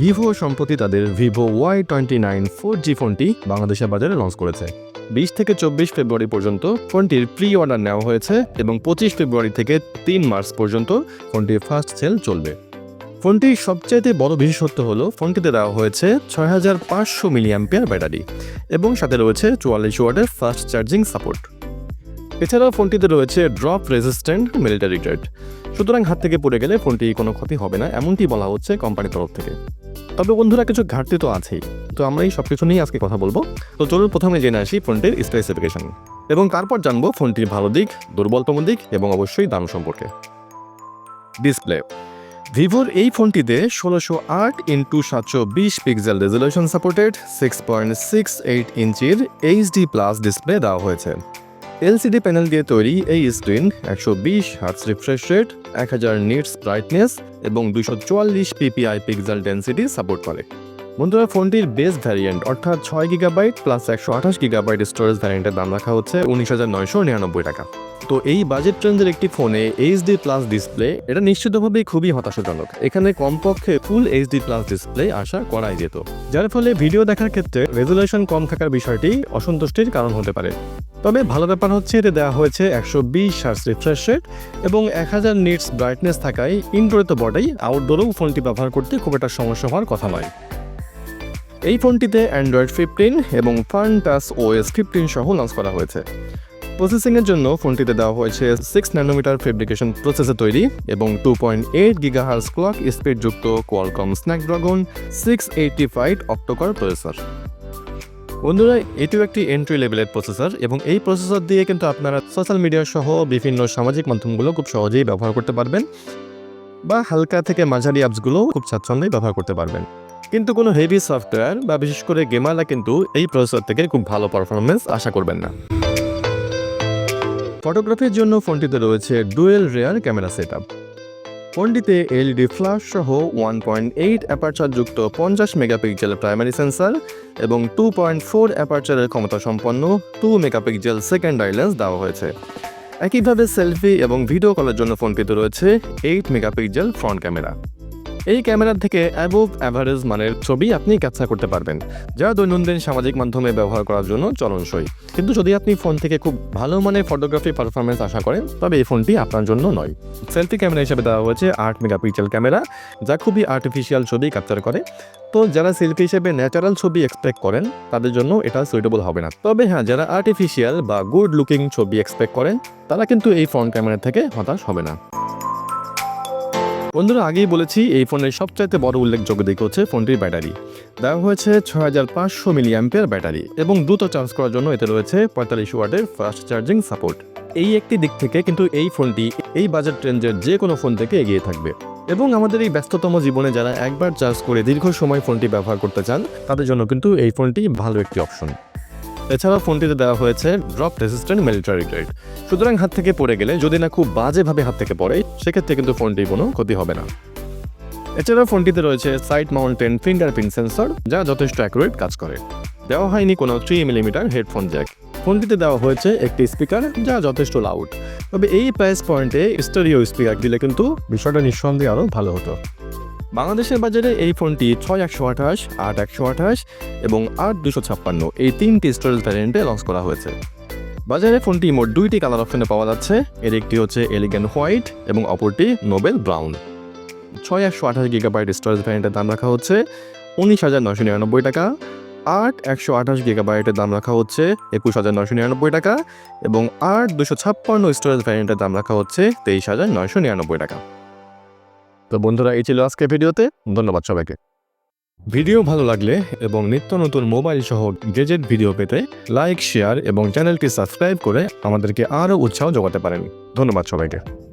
Vivo সম্প্রতি তাদের Vivo Y twenty nine four G ফোনটি বাংলাদেশের বাজারে লঞ্চ করেছে। বিশ থেকে চব্বিশ ফেব্রুয়ারি পর্যন্ত ফোনটির প্রি অর্ডার নেওয়া হয়েছে এবং পঁচিশ ফেব্রুয়ারি থেকে তিন মার্চ পর্যন্ত ফোনটির ফার্স্ট সেল চলবে। ফোনটির সবচাইতে বড় বিশেষত্ব হলো ফোনটিতে দেওয়া হয়েছে ছয় হাজার পাঁচশো মিলিয়াম্পিয়ার ব্যাটারি এবং সাথে রয়েছে চুয়াল্লিশ ওয়ার্ডের ফাস্ট চার্জিং সাপোর্ট এছাড়াও ফোনটিতে রয়েছে ড্রপ রেজিস্ট্যান্ট মিলিটারি গ্রেড সুতরাং হাত থেকে পড়ে গেলে ফোনটি কোনো ক্ষতি হবে না, এমনটি বলা হচ্ছে কোম্পানির তরফ থেকে। তবে বন্ধুরা, কিছু ঘাটতি তো আছেই। তো আমরা এই সব কিছু নিয়েই আজকে কথা বলব। তো চলুন প্রথমে জেনে আসি ফোনটির স্পেসিফিকেশন এবং তারপর জানব ফোনটির ভালো দিক দুর্বলতম দিক এবং অবশ্যই দাম সম্পর্কে। ডিসপ্লে ভিভোর এই ফোনটিতে ষোলোশো আট ইন্টু সাতশো বিশ pixel resolution supported six point six eight ইঞ্চির এইচডি প্লাস ডিসপ্লে দেওয়া হয়েছে। এলসিডি প্যানেল দিয়ে তৈরি এই স্ক্রিন একশো বিশ হার্টস রিফ্রেশ রেট এক হাজার নিটস ব্রাইটনেস এবং দুশো চুয়াল্লিশ পিপিআই পিক্সেল ডেন্সিটি সাপোর্ট করে। বন্ধুরা, ফোনটির বেস ভ্যারিয়েন্ট, অর্থাৎ ছয় গিগাবাইট প্লাস একশো আঠাশ গিগাবাইট স্টোরেজ ভ্যারিয়েন্টের দাম রাখা হচ্ছে উনিশ হাজার নয়শো নিরানব্বই টাকা। তো এই বাজেট রেঞ্জের একটি ফোনে এইচডি প্লাস ডিসপ্লে, এটা নিশ্চিতভাবেই খুবই হতাশাজনক। এখানে কমপক্ষে ফুল এইচডি প্লাস ডিসপ্লে আশা করাই যেত। যার ফলে ভিডিও দেখার ক্ষেত্রে রেজুলেশন কম থাকার বিষয়টি অসন্তুষ্টির কারণ হতে পারে। তবে ভালো ব্যাপার হচ্ছে এতে দেওয়া হয়েছে একশো বিশ হার্স রিফ্রেশ রেট এবং এক হাজার নিটস ব্রাইটনেস থাকায় ইনডোরে তো বটেই আউটডোরেও ফোনটি ব্যবহার করতে খুব একটা সমস্যা হওয়ার কথা নয়। এই ফোনটিতে অ্যান্ড্রয়েড ফিফটিন এবং ফান টাচ ওএস ফিফটিন সহ লঞ্চ করা হয়েছে। প্রসেসিংয়ের জন্য ফোনটিতে দেওয়া হয়েছে সিক্স ন্যানোমিটার ফেব্রিকেশন প্রসেসে তৈরি এবং two point eight gigahertz clock স্পিডযুক্ত Qualcomm Snapdragon six eighty five octacore processor বন্ধুরা, এটিও একটি এন্ট্রি লেভেলের প্রসেসর এবং এই প্রসেসর দিয়ে কিন্তু আপনারা সোশ্যাল মিডিয়া সহ বিভিন্ন সামাজিক মাধ্যমগুলো খুব সহজেই ব্যবহার করতে পারবেন বা হালকা থেকে মাঝারি অ্যাপসগুলো খুব স্বাচ্ছন্দ্যেই ব্যবহার করতে পারবেন। কিন্তু কোনো হেভি সফটওয়্যার বা বিশেষ করে গেমাররা কিন্তু এই প্রসেসর থেকে খুব ভালো পারফরমেন্স আশা করবেন না। ফটোগ্রাফির জন্য ফোনটিতে রয়েছে ডুয়েল রেয়ার ক্যামেরা সেটআপ ফোনটিতে এলইডি ফ্ল্যাশ সহ ওয়ান পয়েন্ট এইট অ্যাপারচার যুক্ত পঞ্চাশ মেগাপিক্সেল প্রাইমারি সেন্সার এবং টু পয়েন্ট ফোর অ্যাপারচারের ক্ষমতা সম্পন্ন টু মেগাপিক্সেল সেকেন্ডারি লেন্স দেওয়া হয়েছে। একইভাবে সেলফি এবং ভিডিও কলের জন্য ফোনটিতে রয়েছে এইট মেগাপিক্সেল ফ্রন্ট ক্যামেরা এই ক্যামেরার থেকে অ্যাবোভ অ্যাভারেজ মানের ছবি আপনি ক্যাপচার করতে পারবেন, যা দৈনন্দিন সামাজিক মাধ্যমে ব্যবহার করার জন্য চলনসই। কিন্তু যদি আপনি ফোন থেকে খুব ভালো মানের ফটোগ্রাফি পারফরমেন্স আশা করেন, তবে এই ফোনটি আপনার জন্য নয়। সেলফি ক্যামেরা হিসেবে দেওয়া হয়েছে আট মেগাপিক্সেল ক্যামেরা যা খুবই আর্টিফিশিয়াল ছবি ক্যাপচার করে। তো যারা সেলফি হিসেবে ন্যাচারাল ছবি এক্সপেক্ট করেন, তাদের জন্য এটা সুইটেবল হবে না। তবে হ্যাঁ যারা আর্টিফিশিয়াল বা গুড লুকিং ছবি এক্সপেক্ট করেন, তারা কিন্তু এই ফ্রন্ট ক্যামেরা থেকে হতাশ হবে না। বন্ধুরা, আগেই বলেছি, এই ফোনের সবচাইতে বড় উল্লেখযোগ্য দিক হচ্ছে ফোনটির ব্যাটারি। দেওয়া হয়েছে ছয় হাজার পাঁচশো মিলিয়াম্পিয়ার ব্যাটারি এবং দ্রুত চার্জ করার জন্য এতে রয়েছে পঁয়তাল্লিশ ওয়াটের ফাস্ট চার্জিং সাপোর্ট। এই একটি দিক থেকে কিন্তু এই ফোনটি এই বাজেট রেঞ্জের যে কোনো ফোন থেকে এগিয়ে থাকবে। এবং আমাদের এই ব্যস্ততম জীবনে যারা একবার চার্জ করে দীর্ঘ সময় ফোনটি ব্যবহার করতে চান, তাদের জন্য কিন্তু এই ফোনটি ভালো একটি অপশন। এছাড়াও ফোনটিতে দেওয়া হয়েছে ড্রপ রেসিস্ট্যান্ট মিলিটারি গ্রেড। সুতরাং হাত থেকে পড়ে গেলে যদি না খুব বাজেভাবে হাত থেকে পড়ে, সেক্ষেত্রে কিন্তু ফোনটির কোনো ক্ষতি হবে না। এছাড়াও ফোনটিতে রয়েছে সাইড মাউন্টেন ফিঙ্গারপ্রিন্ট সেন্সর, যা যথেষ্ট অ্যাকুরেট কাজ করে। দেওয়া হয়নি কোনো থ্রি মিলিমিটার হেডফোন জ্যাক ফোনটিতে দেওয়া হয়েছে একটি স্পিকার যা যথেষ্ট লাউড তবে এই প্রাইস পয়েন্টে স্টোরিও স্পিকার দিলে কিন্তু বিষয়টা নিঃসন্দেহে আরও ভালো হতো। বাংলাদেশের বাজারে এই ফোনটি ছয় একশো আঠাশ, আট একশো আঠাশ এবং আট দুশো ছাপ্পান্ন, এই তিনটি স্টোরেজ ভ্যারিয়েন্টে লঞ্চ করা হয়েছে। বাজারে ফোনটি মোট দুইটি কালার অপশনে পাওয়া যাচ্ছে। এর একটি হচ্ছে এলিগেন হোয়াইট এবং অপরটি নোবেল ব্রাউন ছয় একশো আঠাশ গিগাবাইট স্টোরেজ ভ্যারিয়েন্টের দাম রাখা হচ্ছে উনিশ হাজার নশো নিরানব্বই টাকা, আট একশো আঠাশ গিগাবাইটের দাম রাখা হচ্ছে একুশ হাজার নশো নিরানব্বই টাকা এবং আট দুশো ছাপ্পান্ন স্টোরেজ ভ্যারিয়েন্টের দাম রাখা হচ্ছে তেইশ হাজার নয়শো নিরানব্বই টাকা। তো বন্ধুরা, এই ছিল আজকের ভিডিওতে। ধন্যবাদ সবাইকে। ভিডিও ভালো লাগলে এবং নিত্য নতুন মোবাইল সহ গেজেট ভিডিও পেতে লাইক, শেয়ার এবং চ্যানেলটি সাবস্ক্রাইব করে আমাদেরকে আরও উৎসাহ যোগাতে পারেন। ধন্যবাদ সবাইকে।